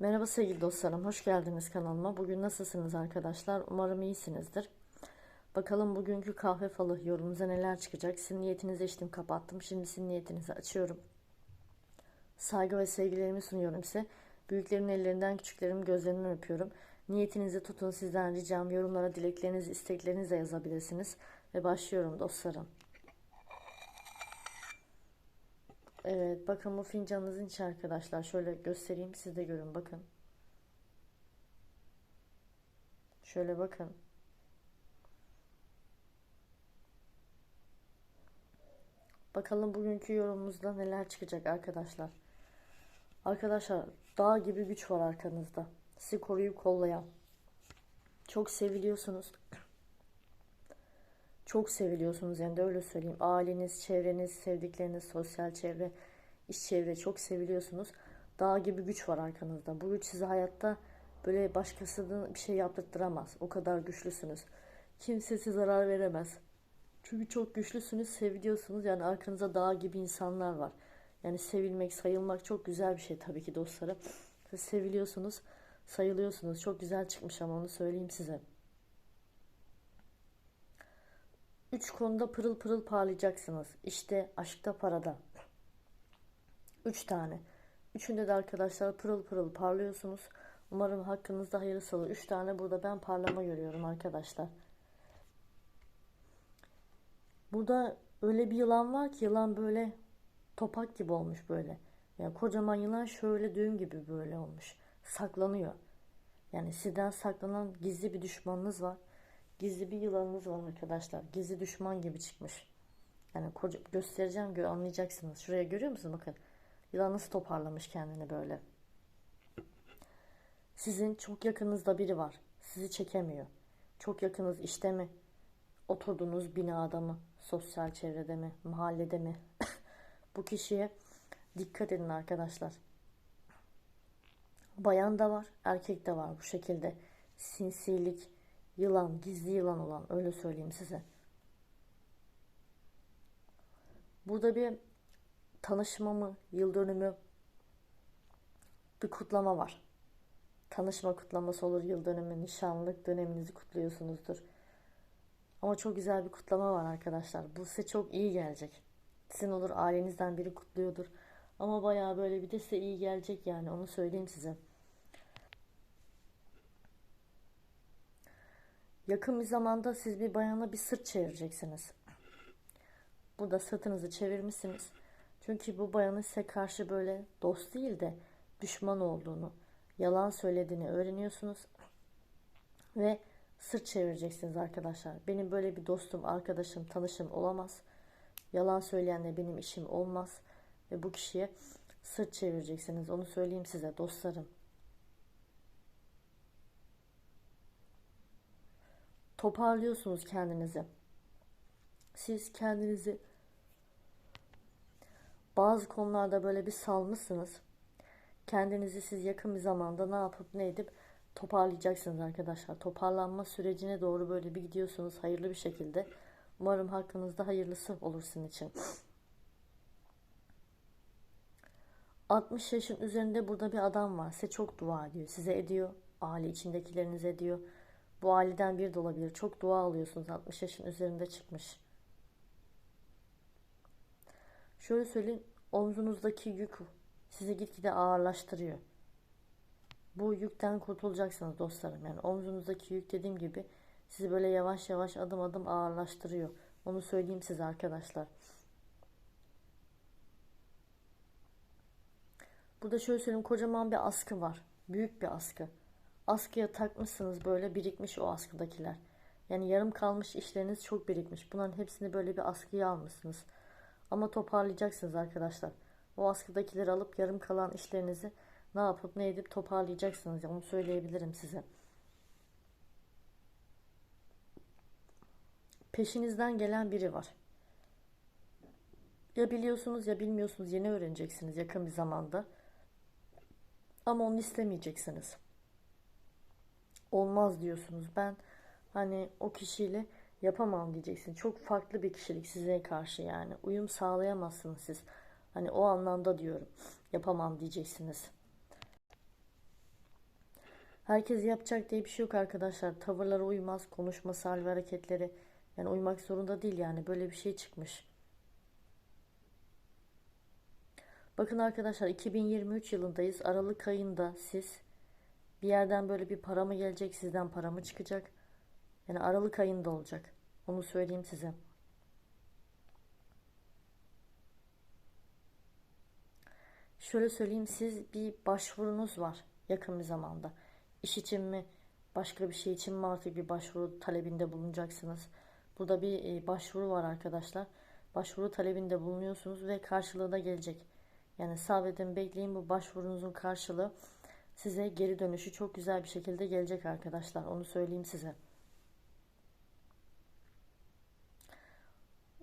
Merhaba sevgili dostlarım, hoş geldiniz kanalıma. Bugün nasılsınız arkadaşlar? Umarım iyisinizdir. Bakalım bugünkü kahve falı yorumunuza neler çıkacak? Sizin niyetinizi içtim, kapattım. Şimdi sizin niyetinizi açıyorum. Saygı ve sevgilerimi sunuyorum size. Büyüklerimin ellerinden, küçüklerimin gözlerinden öpüyorum. Niyetinizi tutun sizden ricam. Yorumlara dileklerinizi, isteklerinizi yazabilirsiniz. Ve başlıyorum dostlarım. Evet bakın bu fincanınızın içi arkadaşlar. Şöyle göstereyim siz de görün bakın. Şöyle bakın. Bakalım bugünkü yorumumuzda neler çıkacak arkadaşlar. Arkadaşlar dağ gibi güç var arkanızda. Sizi koruyup kollayan. Çok seviliyorsunuz. Çok seviliyorsunuz yani de öyle söyleyeyim. Aileniz, çevreniz, sevdikleriniz, sosyal çevre, iş çevre çok seviliyorsunuz. Dağ gibi güç var arkanızda. Bu güç size hayatta böyle başkasının bir şey yaptırtamaz. O kadar güçlüsünüz. Kimse size zarar veremez. Çünkü çok güçlüsünüz, seviliyorsunuz. Yani arkanızda dağ gibi insanlar var. Yani sevilmek, sayılmak çok güzel bir şey tabii ki dostlarım. Siz seviliyorsunuz, sayılıyorsunuz. Çok güzel çıkmış ama onu söyleyeyim size. Üç konuda pırıl pırıl parlayacaksınız. İşte aşkta parada. Üç tane. Üçünde de arkadaşlar pırıl pırıl parlıyorsunuz. Umarım hakkınızda hayırlısı olur. Üç tane burada ben parlama görüyorum arkadaşlar. Burada öyle bir yılan var ki yılan böyle topak gibi olmuş böyle. Yani kocaman yılan şöyle düğüm gibi böyle olmuş. Saklanıyor. Yani sizden saklanan gizli bir düşmanınız var. Gizli bir yılanınız var arkadaşlar. Gizli düşman gibi çıkmış. Yani koca, göstereceğim anlayacaksınız. Şuraya görüyor musunuz? Bakın. Yılan nasıl toparlamış kendini böyle. Sizin çok yakınızda biri var. Sizi çekemiyor. Çok yakınız işte mi? Oturduğunuz binada mı? Sosyal çevrede mi? Mahallede mi? Bu kişiye dikkat edin arkadaşlar. Bayan da var, erkek de var bu şekilde. Sinsilik, yılan, gizli yılan olan öyle söyleyeyim size. Burada bir tanışma mı, yıl dönümü bir kutlama var. Tanışma kutlaması olur, yıl dönümü, nişanlık döneminizi kutluyorsunuzdur. Ama çok güzel bir kutlama var arkadaşlar. Bu size çok iyi gelecek. Sizin olur ailenizden biri kutluyordur. Ama bayağı böyle bir de size iyi gelecek yani onu söyleyeyim size. Yakın bir zamanda siz bir bayana bir sırt çevireceksiniz. Burada sırtınızı çevirmişsiniz. Çünkü bu bayanın size karşı böyle dost değil de düşman olduğunu, yalan söylediğini öğreniyorsunuz. Ve sırt çevireceksiniz arkadaşlar. Benim böyle bir dostum, arkadaşım, tanışım olamaz. Yalan söyleyenle benim işim olmaz. Ve bu kişiye sırt çevireceksiniz. Onu söyleyeyim size dostlarım. Toparlıyorsunuz kendinizi. Siz kendinizi bazı konularda böyle bir salmışsınız. Kendinizi siz yakın bir zamanda ne yapıp ne edip toparlayacaksınız arkadaşlar. Toparlanma sürecine doğru böyle bir gidiyorsunuz hayırlı bir şekilde. Umarım hakkınızda hayırlısı olur sizin için. 60 yaşın üzerinde burada bir adam var. Size çok dua ediyor. Size ediyor. Aile içindekilerinize ediyor. Bu aileden bir de olabilir. Çok dua alıyorsunuz. 60 yaşın üzerinde çıkmış. Şöyle söyleyeyim. Omzunuzdaki yük sizi gitgide ağırlaştırıyor. Bu yükten kurtulacaksınız dostlarım. Yani omzunuzdaki yük dediğim gibi sizi böyle yavaş yavaş adım adım ağırlaştırıyor. Onu söyleyeyim size arkadaşlar. Burada şöyle söyleyeyim kocaman bir askı var. Büyük bir askı. Askıya takmışsınız böyle birikmiş o askıdakiler. Yani yarım kalmış işleriniz çok birikmiş. Bunların hepsini böyle bir askıya almışsınız. Ama toparlayacaksınız arkadaşlar. O askıdakileri alıp yarım kalan işlerinizi ne yapıp ne edip toparlayacaksınız. Onu söyleyebilirim size. Peşinizden gelen biri var. Ya biliyorsunuz ya bilmiyorsunuz yeni öğreneceksiniz yakın bir zamanda. Ama onu istemeyeceksiniz. Olmaz diyorsunuz. Ben hani o kişiyle yapamam diyeceksin. Çok farklı bir kişilik size karşı yani. Uyum sağlayamazsınız siz. Hani o anlamda diyorum. Yapamam diyeceksiniz. Herkes yapacak diye bir şey yok arkadaşlar. Tavırlara uymaz, konuşması, hal ve hareketleri. Yani uymak zorunda değil yani. Böyle bir şey çıkmış. Bakın arkadaşlar 2023 yılındayız. Aralık ayında siz bir yerden böyle bir para mı gelecek, sizden para mı çıkacak? Yani Aralık ayında olacak. Onu söyleyeyim size. Şöyle söyleyeyim siz bir başvurunuz var yakın bir zamanda. İş için mi başka bir şey için mi artık bir başvuru talebinde bulunacaksınız. Burada bir e, başvuru var arkadaşlar. Başvuru talebinde bulunuyorsunuz ve karşılığı da gelecek. Yani sabredin bekleyin bu başvurunuzun karşılığı size geri dönüşü çok güzel bir şekilde gelecek arkadaşlar. Onu söyleyeyim size.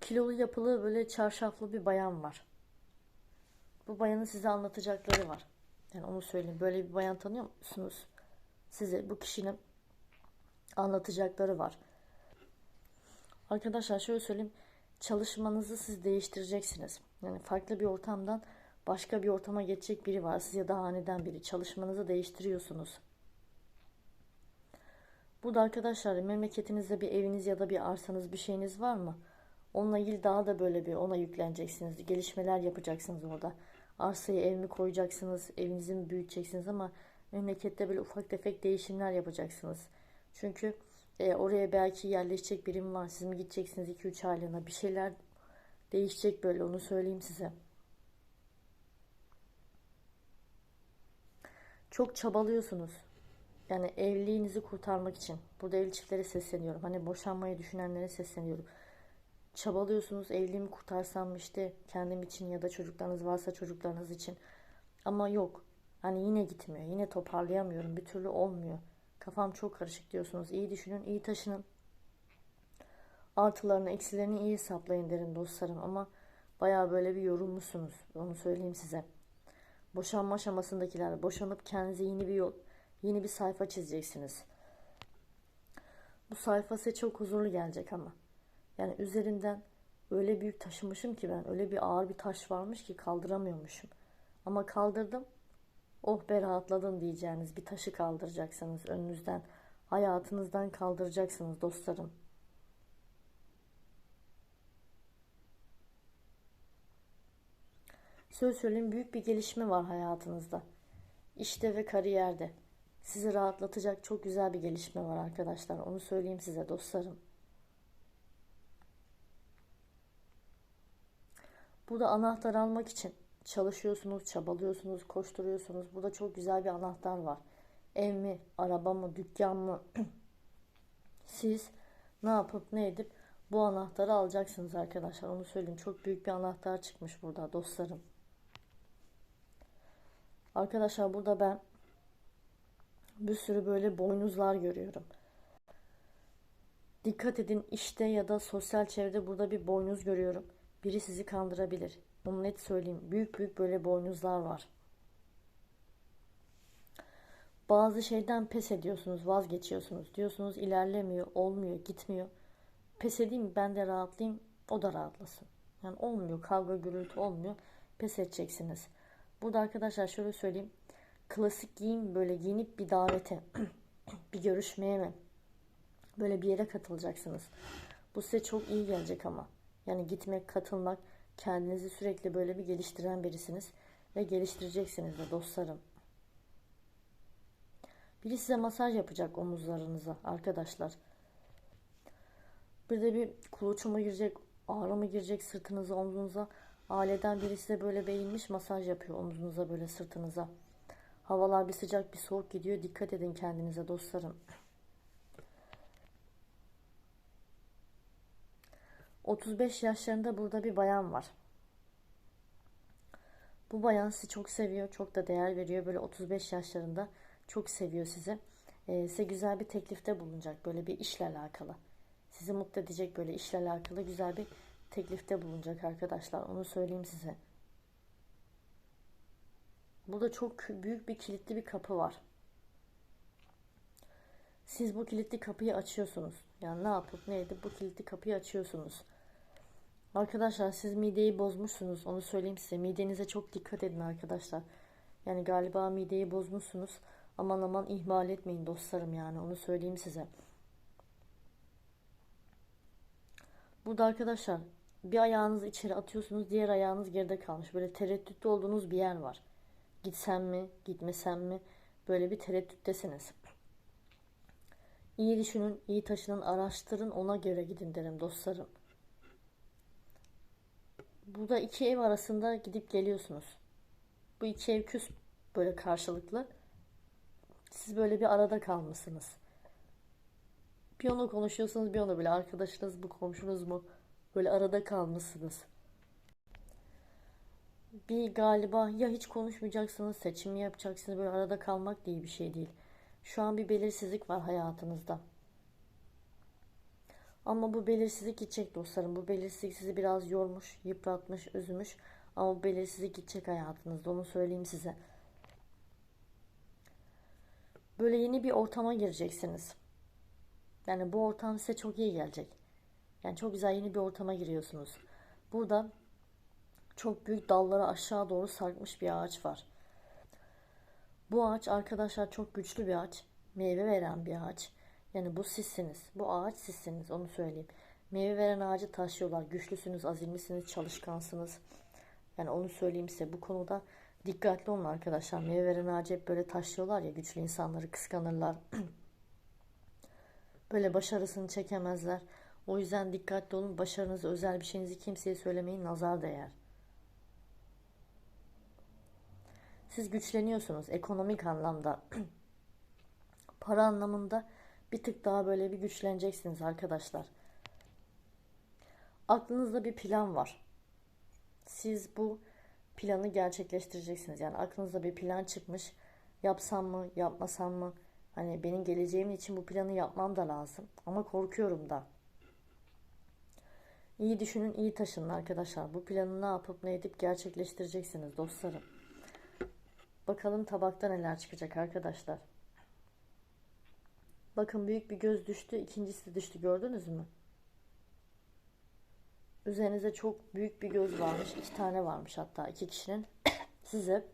Kilolu yapılı böyle çarşaflı bir bayan var. Bu bayanın size anlatacakları var. Yani onu söyleyeyim. Böyle bir bayan tanıyor musunuz? Size bu kişinin anlatacakları var. Arkadaşlar şöyle söyleyeyim. Çalışmanızı siz değiştireceksiniz. Yani farklı bir ortamdan başka bir ortama geçecek biri var. Siz ya da haneden biri. Çalışmanızı değiştiriyorsunuz. Burada arkadaşlar memleketinizde bir eviniz ya da bir arsanız bir şeyiniz var mı? Onunla ilgili daha da böyle bir ona yükleneceksiniz. Gelişmeler yapacaksınız orada. Arsaya ev mi koyacaksınız, evinizi mi büyüteceksiniz ama memlekette böyle ufak tefek değişimler yapacaksınız. Çünkü e, oraya belki yerleşecek birim var. Siz mi gideceksiniz 2-3 aylığına bir şeyler değişecek böyle onu söyleyeyim size. Çok çabalıyorsunuz. Yani evliliğinizi kurtarmak için. Burada evli çiftlere sesleniyorum. Hani boşanmayı düşünenlere sesleniyorum. Çabalıyorsunuz evliliğimi kurtarsam işte kendim için ya da çocuklarınız varsa çocuklarınız için. Ama yok. Hani yine gitmiyor. Yine toparlayamıyorum. Bir türlü olmuyor. Kafam çok karışık diyorsunuz. İyi düşünün, iyi taşının. Artılarını, eksilerini iyi hesaplayın derin dostlarım. Ama baya böyle bir yorulmuşsunuz. Onu söyleyeyim size. Boşanma aşamasındakiler boşanıp kendinize yeni bir yol, yeni bir sayfa çizeceksiniz. Bu sayfa size çok huzurlu gelecek ama. Yani üzerinden öyle büyük taşımışım ki ben öyle bir ağır bir taş varmış ki kaldıramıyormuşum. Ama kaldırdım. Oh be rahatladım diyeceğiniz bir taşı kaldıracaksınız önünüzden. Hayatınızdan kaldıracaksınız dostlarım. Söz söyleyeyim büyük bir gelişme var hayatınızda. İşte ve kariyerde. Sizi rahatlatacak çok güzel bir gelişme var arkadaşlar. Onu söyleyeyim size dostlarım. Burada anahtar almak için çalışıyorsunuz, çabalıyorsunuz, koşturuyorsunuz. Burada çok güzel bir anahtar var. Ev mi, araba mı, dükkan mı? Siz ne yapıp ne edip bu anahtarı alacaksınız arkadaşlar. Onu söyleyeyim. Çok büyük bir anahtar çıkmış burada dostlarım. Arkadaşlar burada ben bir sürü böyle boynuzlar görüyorum. Dikkat edin işte ya da sosyal çevrede burada bir boynuz görüyorum. Biri sizi kandırabilir. Onu net söyleyeyim. Büyük büyük böyle boynuzlar var. Bazı şeyden pes ediyorsunuz, vazgeçiyorsunuz. Diyorsunuz ilerlemiyor, olmuyor, gitmiyor. Pes edeyim ben de rahatlayayım, o da rahatlasın. Yani olmuyor, kavga gürültü olmuyor. Pes edeceksiniz. Burada arkadaşlar şöyle söyleyeyim. Klasik giyim böyle giyinip bir davete, bir görüşmeye mi? Böyle bir yere katılacaksınız. Bu size çok iyi gelecek ama. Yani gitmek, katılmak, kendinizi sürekli böyle bir geliştiren birisiniz. Ve geliştireceksiniz de dostlarım. Biri size masaj yapacak omuzlarınıza arkadaşlar. Bir de bir kuluçu mu girecek, ağrı mı girecek sırtınıza, omzunuza. Aileden biri size böyle beğenmiş masaj yapıyor omuzunuza böyle sırtınıza. Havalar bir sıcak bir soğuk gidiyor. Dikkat edin kendinize dostlarım. 35 yaşlarında burada bir bayan var. Bu bayan sizi çok seviyor, çok da değer veriyor. Böyle 35 yaşlarında çok seviyor sizi. Ee, size güzel bir teklifte bulunacak böyle bir işle alakalı. Sizi mutlu edecek böyle işle alakalı güzel bir teklifte bulunacak arkadaşlar. Onu söyleyeyim size. Burada çok büyük bir kilitli bir kapı var. Siz bu kilitli kapıyı açıyorsunuz. Yani ne yapıp ne edip bu kilitli kapıyı açıyorsunuz. Arkadaşlar siz mideyi bozmuşsunuz. Onu söyleyeyim size. Midenize çok dikkat edin arkadaşlar. Yani galiba mideyi bozmuşsunuz. Aman aman ihmal etmeyin dostlarım yani onu söyleyeyim size. Burada arkadaşlar bir ayağınızı içeri atıyorsunuz diğer ayağınız geride kalmış. Böyle tereddütte olduğunuz bir yer var. Gitsem mi gitmesem mi böyle bir tereddüttesiniz. İyi düşünün, iyi taşının, araştırın, ona göre gidin derim dostlarım. Burada iki ev arasında gidip geliyorsunuz. Bu iki ev küs böyle karşılıklı. Siz böyle bir arada kalmışsınız. Bir onu konuşuyorsunuz bir onu bile arkadaşınız bu komşunuz mu böyle arada kalmışsınız. Bir galiba ya hiç konuşmayacaksınız seçim mi yapacaksınız böyle arada kalmak diye bir şey değil. Şu an bir belirsizlik var hayatınızda. Ama bu belirsizlik gidecek dostlarım. Bu belirsizlik sizi biraz yormuş, yıpratmış, üzmüş. Ama bu belirsizlik gidecek hayatınızda. Onu söyleyeyim size. Böyle yeni bir ortama gireceksiniz. Yani bu ortam size çok iyi gelecek. Yani çok güzel yeni bir ortama giriyorsunuz. Burada çok büyük dalları aşağı doğru sarkmış bir ağaç var. Bu ağaç arkadaşlar çok güçlü bir ağaç. Meyve veren bir ağaç. Yani bu sizsiniz. Bu ağaç sizsiniz onu söyleyeyim. Meyve veren ağacı taşıyorlar. Güçlüsünüz, azimlisiniz, çalışkansınız. Yani onu söyleyeyim size. Bu konuda dikkatli olun arkadaşlar. Meyve veren ağacı hep böyle taşıyorlar ya. Güçlü insanları kıskanırlar. böyle başarısını çekemezler. O yüzden dikkatli olun. Başarınızı, özel bir şeyinizi kimseye söylemeyin. Nazar değer. Siz güçleniyorsunuz ekonomik anlamda. Para anlamında bir tık daha böyle bir güçleneceksiniz arkadaşlar. Aklınızda bir plan var. Siz bu planı gerçekleştireceksiniz. Yani aklınızda bir plan çıkmış. Yapsam mı, yapmasam mı? Hani benim geleceğim için bu planı yapmam da lazım. Ama korkuyorum da. İyi düşünün, iyi taşının arkadaşlar. Bu planı ne yapıp ne edip gerçekleştireceksiniz dostlarım. Bakalım tabakta neler çıkacak arkadaşlar. Bakın büyük bir göz düştü. ikincisi düştü. Gördünüz mü? Üzerinize çok büyük bir göz varmış. iki tane varmış hatta iki kişinin. Size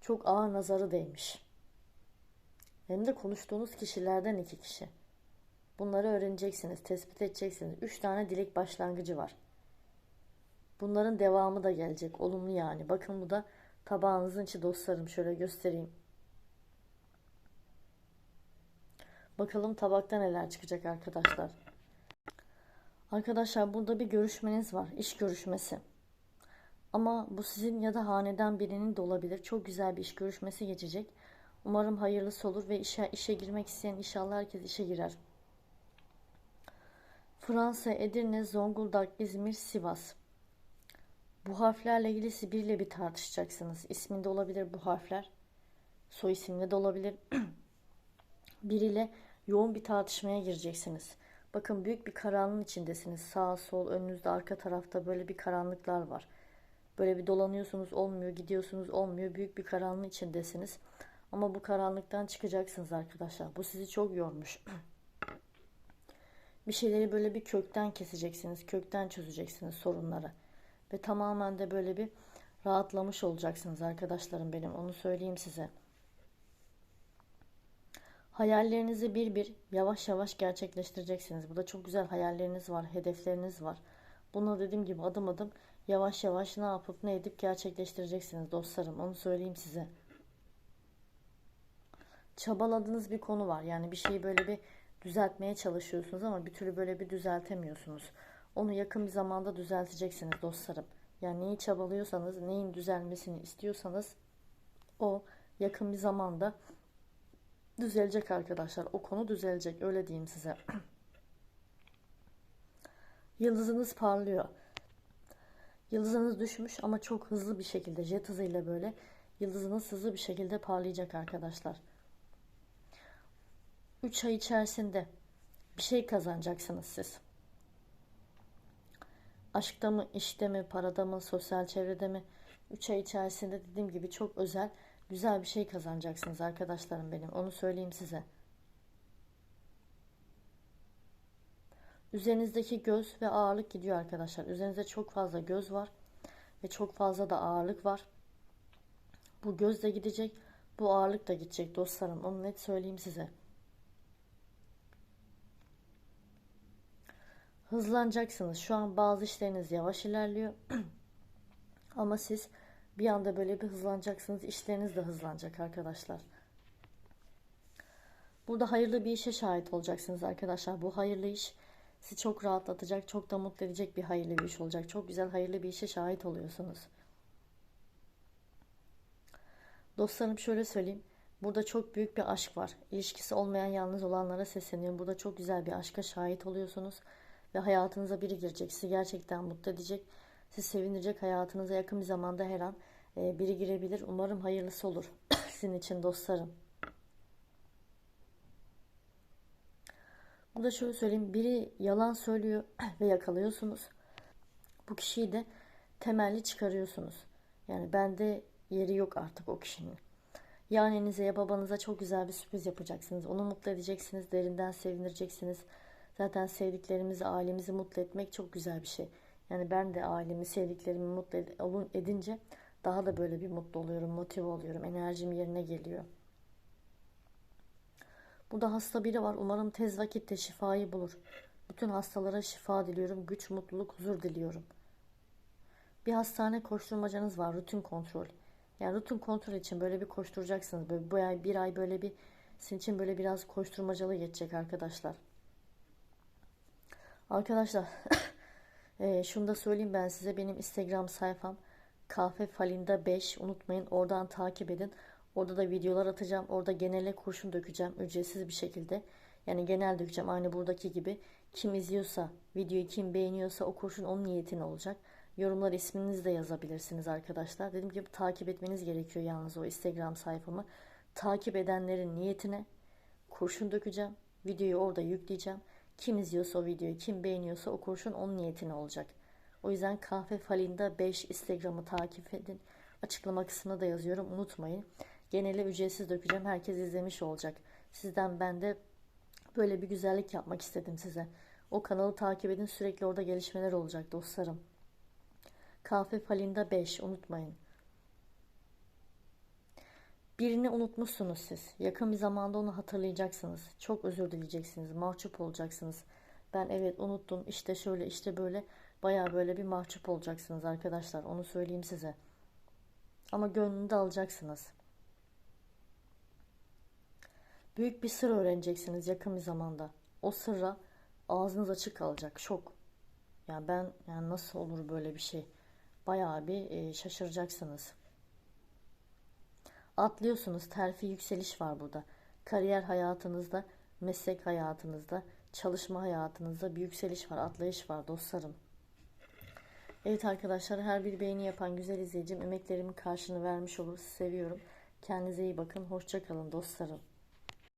çok ağır nazarı değmiş. Hem de konuştuğunuz kişilerden iki kişi. Bunları öğreneceksiniz, tespit edeceksiniz. Üç tane dilek başlangıcı var. Bunların devamı da gelecek. Olumlu yani. Bakın bu da tabağınızın içi dostlarım. Şöyle göstereyim. Bakalım tabakta neler çıkacak arkadaşlar. Arkadaşlar burada bir görüşmeniz var. İş görüşmesi. Ama bu sizin ya da haneden birinin de olabilir. Çok güzel bir iş görüşmesi geçecek. Umarım hayırlısı olur ve işe, işe girmek isteyen inşallah herkes işe girer. Fransa, Edirne, Zonguldak, İzmir, Sivas. Bu harflerle ilgili biriyle bir tartışacaksınız. İsminde olabilir bu harfler. Soy isimde de olabilir. biriyle yoğun bir tartışmaya gireceksiniz. Bakın büyük bir karanlığın içindesiniz. Sağ, sol, önünüzde, arka tarafta böyle bir karanlıklar var. Böyle bir dolanıyorsunuz olmuyor, gidiyorsunuz olmuyor. Büyük bir karanlığın içindesiniz. Ama bu karanlıktan çıkacaksınız arkadaşlar. Bu sizi çok yormuş. bir şeyleri böyle bir kökten keseceksiniz. Kökten çözeceksiniz sorunları. Ve tamamen de böyle bir rahatlamış olacaksınız arkadaşlarım benim. Onu söyleyeyim size. Hayallerinizi bir bir yavaş yavaş gerçekleştireceksiniz. Burada çok güzel hayalleriniz var, hedefleriniz var. Bunu dediğim gibi adım adım yavaş yavaş ne yapıp ne edip gerçekleştireceksiniz dostlarım. Onu söyleyeyim size. Çabaladığınız bir konu var. Yani bir şeyi böyle bir düzeltmeye çalışıyorsunuz ama bir türlü böyle bir düzeltemiyorsunuz. Onu yakın bir zamanda düzelteceksiniz dostlarım. Yani neyi çabalıyorsanız, neyin düzelmesini istiyorsanız o yakın bir zamanda düzelecek arkadaşlar. O konu düzelecek. Öyle diyeyim size. Yıldızınız parlıyor. Yıldızınız düşmüş ama çok hızlı bir şekilde jet hızıyla böyle yıldızınız hızlı bir şekilde parlayacak arkadaşlar. 3 ay içerisinde bir şey kazanacaksınız siz. Aşkta mı, işte mi, parada mı, sosyal çevrede mi? 3 ay içerisinde dediğim gibi çok özel güzel bir şey kazanacaksınız arkadaşlarım benim. Onu söyleyeyim size. Üzerinizdeki göz ve ağırlık gidiyor arkadaşlar. Üzerinizde çok fazla göz var ve çok fazla da ağırlık var. Bu göz de gidecek. Bu ağırlık da gidecek dostlarım. Onu net söyleyeyim size. Hızlanacaksınız. Şu an bazı işleriniz yavaş ilerliyor. Ama siz bir anda böyle bir hızlanacaksınız. İşleriniz de hızlanacak arkadaşlar. Burada hayırlı bir işe şahit olacaksınız arkadaşlar. Bu hayırlı iş sizi çok rahatlatacak, çok da mutlu edecek bir hayırlı bir iş olacak. Çok güzel hayırlı bir işe şahit oluyorsunuz. Dostlarım şöyle söyleyeyim. Burada çok büyük bir aşk var. İlişkisi olmayan yalnız olanlara sesleniyorum. Burada çok güzel bir aşka şahit oluyorsunuz. Ve hayatınıza biri girecek. Sizi gerçekten mutlu edecek. Sizi sevindirecek. Hayatınıza yakın bir zamanda her an e, biri girebilir. Umarım hayırlısı olur. Sizin için dostlarım. Burada şöyle söyleyeyim. Biri yalan söylüyor ve yakalıyorsunuz. Bu kişiyi de temelli çıkarıyorsunuz. Yani bende yeri yok artık o kişinin. Ya annenize ya babanıza çok güzel bir sürpriz yapacaksınız. Onu mutlu edeceksiniz, derinden sevindireceksiniz. Zaten sevdiklerimizi, ailemizi mutlu etmek çok güzel bir şey. Yani ben de ailemi, sevdiklerimi mutlu edince daha da böyle bir mutlu oluyorum, motive oluyorum. Enerjim yerine geliyor. Burada hasta biri var. Umarım tez vakitte şifayı bulur. Bütün hastalara şifa diliyorum. Güç, mutluluk, huzur diliyorum. Bir hastane koşturmacanız var. Rutin kontrol. Yani rutin kontrol için böyle bir koşturacaksınız. Böyle bu ay bir ay böyle bir sizin için böyle biraz koşturmacalı geçecek arkadaşlar. Arkadaşlar e, şunu da söyleyeyim ben size benim Instagram sayfam kahve falinda 5 unutmayın oradan takip edin. Orada da videolar atacağım. Orada genele kurşun dökeceğim ücretsiz bir şekilde. Yani genel dökeceğim aynı buradaki gibi. Kim izliyorsa, videoyu kim beğeniyorsa o kurşun onun niyetine olacak. Yorumlar isminizi de yazabilirsiniz arkadaşlar. Dediğim gibi takip etmeniz gerekiyor yalnız o Instagram sayfamı. Takip edenlerin niyetine kurşun dökeceğim. Videoyu orada yükleyeceğim. Kim izliyorsa o videoyu, kim beğeniyorsa o kurşun onun niyetine olacak. O yüzden kahve falinde 5 Instagram'ı takip edin. Açıklama kısmına da yazıyorum. Unutmayın. Geneli ücretsiz dökeceğim. Herkes izlemiş olacak. Sizden ben de böyle bir güzellik yapmak istedim size. O kanalı takip edin. Sürekli orada gelişmeler olacak dostlarım. Kahve falinde 5 unutmayın. Birini unutmuşsunuz siz. Yakın bir zamanda onu hatırlayacaksınız. Çok özür dileyeceksiniz. Mahcup olacaksınız. Ben evet unuttum. İşte şöyle işte böyle. Baya böyle bir mahcup olacaksınız arkadaşlar. Onu söyleyeyim size. Ama gönlünü de alacaksınız. Büyük bir sır öğreneceksiniz yakın bir zamanda. O sırra ağzınız açık kalacak. Şok. Yani ben yani nasıl olur böyle bir şey? Bayağı bir e, şaşıracaksınız. Atlıyorsunuz. Terfi yükseliş var burada. Kariyer hayatınızda, meslek hayatınızda, çalışma hayatınızda bir yükseliş var, atlayış var dostlarım. Evet arkadaşlar her bir beğeni yapan güzel izleyicim emeklerimin karşını vermiş olur. Seviyorum. Kendinize iyi bakın. Hoşçakalın dostlarım.